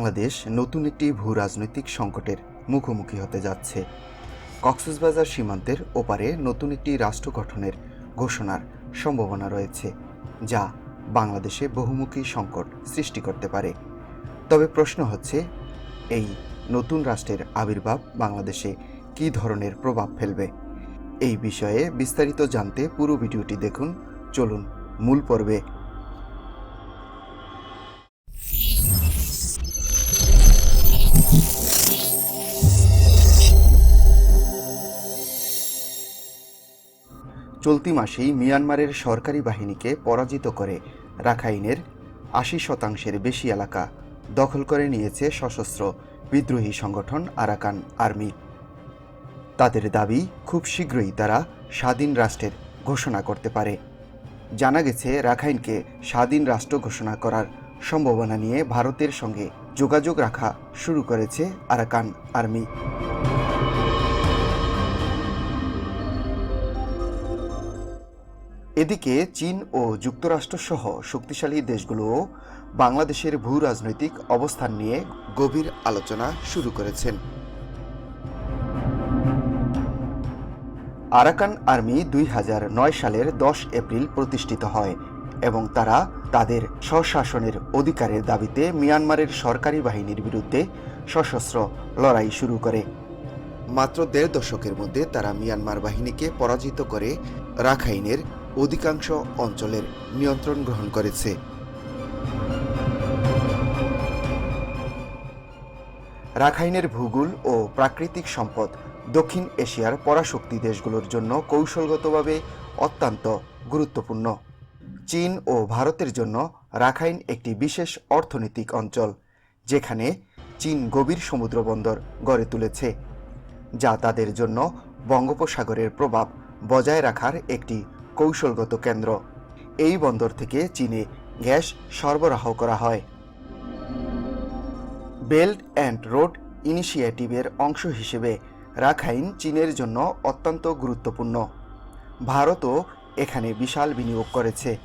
বাংলাদেশ নতুন একটি ভূ রাজনৈতিক সংকটের মুখোমুখি হতে যাচ্ছে। কক্সবাজার সীমান্তের ওপারে নতুন একটি রাষ্ট্র গঠনের ঘোষণার সম্ভাবনা রয়েছে, যা বাংলাদেশে বহুমুখী সংকট সৃষ্টি করতে পারে। তবে প্রশ্ন হচ্ছে, এই নতুন রাষ্ট্রের আবির্ভাব বাংলাদেশে কী ধরনের প্রভাব ফেলবে? এই বিষয়ে বিস্তারিত জানতে পুরো ভিডিওটি দেখুন। চলুন, মূল পর্বে চলতি মাসেই মিয়ানমারের সরকারি বাহিনীকে পরাজিত করে রাখাইনের আশি শতাংশের বেশি এলাকা দখল করে নিয়েছে সশস্ত্র বিদ্রোহী সংগঠন আরাকান আর্মি। তাদের দাবি, খুব শীঘ্রই তারা স্বাধীন রাষ্ট্রের ঘোষণা করতে পারে। জানা গেছে, রাখাইনকে স্বাধীন রাষ্ট্র ঘোষণা করার সম্ভাবনা নিয়ে ভারতের সঙ্গে যোগাযোগ রাখা শুরু করেছে আরাকান আর্মি। এদিকে চীন ও যুক্তরাষ্ট্র সহ শক্তিশালী দেশগুলোও বাংলাদেশের ভূ রাজনৈতিক অবস্থান নিয়ে গভীর আলোচনা শুরু করেছেন। আরাকান আর্মি দুই হাজার নয় সালের দশ এপ্রিল প্রতিষ্ঠিত হয় এবং তারা তাদের স্বশাসনের অধিকারের দাবিতে মিয়ানমারের সরকারি বাহিনীর বিরুদ্ধে সশস্ত্র লড়াই শুরু করে। মাত্র দেড় দশকের মধ্যে তারা মিয়ানমার বাহিনীকে পরাজিত করে রাখাইনের অধিকাংশ অঞ্চলের নিয়ন্ত্রণ গ্রহণ করেছে। রাখাইনের ভূগোল ও প্রাকৃতিক সম্পদ দক্ষিণ এশিয়ার পরাশক্তি দেশগুলোর জন্য কৌশলগতভাবে অত্যন্ত গুরুত্বপূর্ণ। চীন ও ভারতের জন্য রাখাইন একটি বিশেষ অর্থনৈতিক অঞ্চল, যেখানে চীন গভীর সমুদ্র বন্দর গড়ে তুলেছে, যা তাদের জন্য বঙ্গোপসাগরের প্রভাব বজায় রাখার একটি কৌশলগত কেন্দ্র। এই বন্দর থেকে চীনে গ্যাস সরবরাহ করা হয়। বেল্ট অ্যান্ড রোড ইনিশিয়েটিভের অংশ হিসেবে রাখাইন চীনের জন্য অত্যন্ত গুরুত্বপূর্ণ। ভারতও এখানে বিশাল বিনিয়োগ করেছে।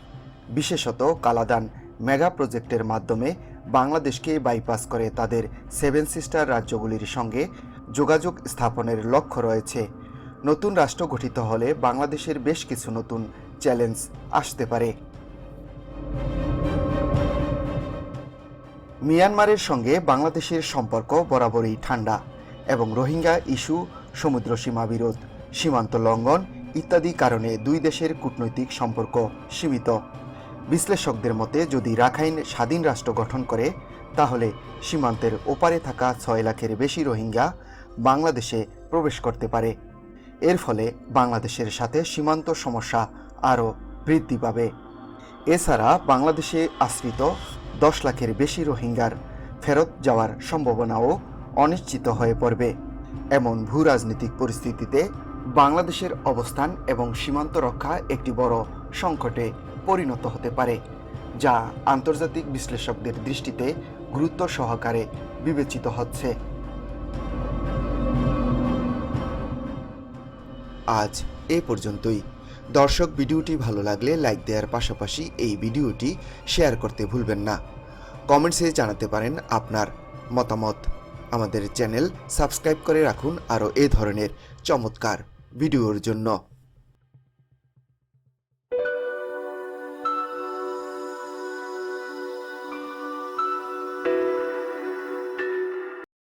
বিশেষত কালাদান মেগা প্রজেক্টের মাধ্যমে বাংলাদেশকে বাইপাস করে তাদের সেভেন সিস্টার রাজ্যগুলির সঙ্গে যোগাযোগ স্থাপনের লক্ষ্য রয়েছে। নতুন রাষ্ট্র গঠিত হলে বাংলাদেশের বেশ কিছু নতুন চ্যালেঞ্জ আসতে পারে। মিয়ানমারের সঙ্গে বাংলাদেশের সম্পর্ক বরাবরই ঠান্ডা এবং রোহিঙ্গা ইস্যু, সমুদ্র সীমা বিরোধ, সীমান্ত লঙ্ঘন ইত্যাদি কারণে দুই দেশের কূটনৈতিক সম্পর্ক সীমিত। বিশ্লেষকদের মতে, যদি রাখাইন স্বাধীন রাষ্ট্র গঠন করে, তাহলে সীমান্তের ওপারে থাকা ছয় লাখের বেশি রোহিঙ্গা বাংলাদেশে প্রবেশ করতে পারে। এর ফলে বাংলাদেশের সাথে সীমান্ত সমস্যা আরও বৃদ্ধি পাবে। এছাড়া বাংলাদেশে আশ্রিত দশ লাখের বেশি রোহিঙ্গার ফেরত যাওয়ার সম্ভাবনাও অনিশ্চিত হয়ে পড়বে। এমন ভূ রাজনৈতিক পরিস্থিতিতে বাংলাদেশের অবস্থান এবং সীমান্ত রক্ষা একটি বড় সংকটে পরিণত হতে পারে, যা আন্তর্জাতিক বিশ্লেষকদের দৃষ্টিতে গুরুত্ব সহকারে বিবেচিত হচ্ছে। আজ এ পর্যন্তই। দর্শক ভিডিওটি ভালো লাগলে লাইক দেওয়ার পাশাপাশি এই ভিডিওটি শেয়ার করতে ভুলবেন না। কমেন্টসে জানাতে পারেন আপনার মতামত। আমাদের চ্যানেল সাবস্ক্রাইব করে রাখুন আরও এ ধরনের চমৎকার ভিডিওর জন্য।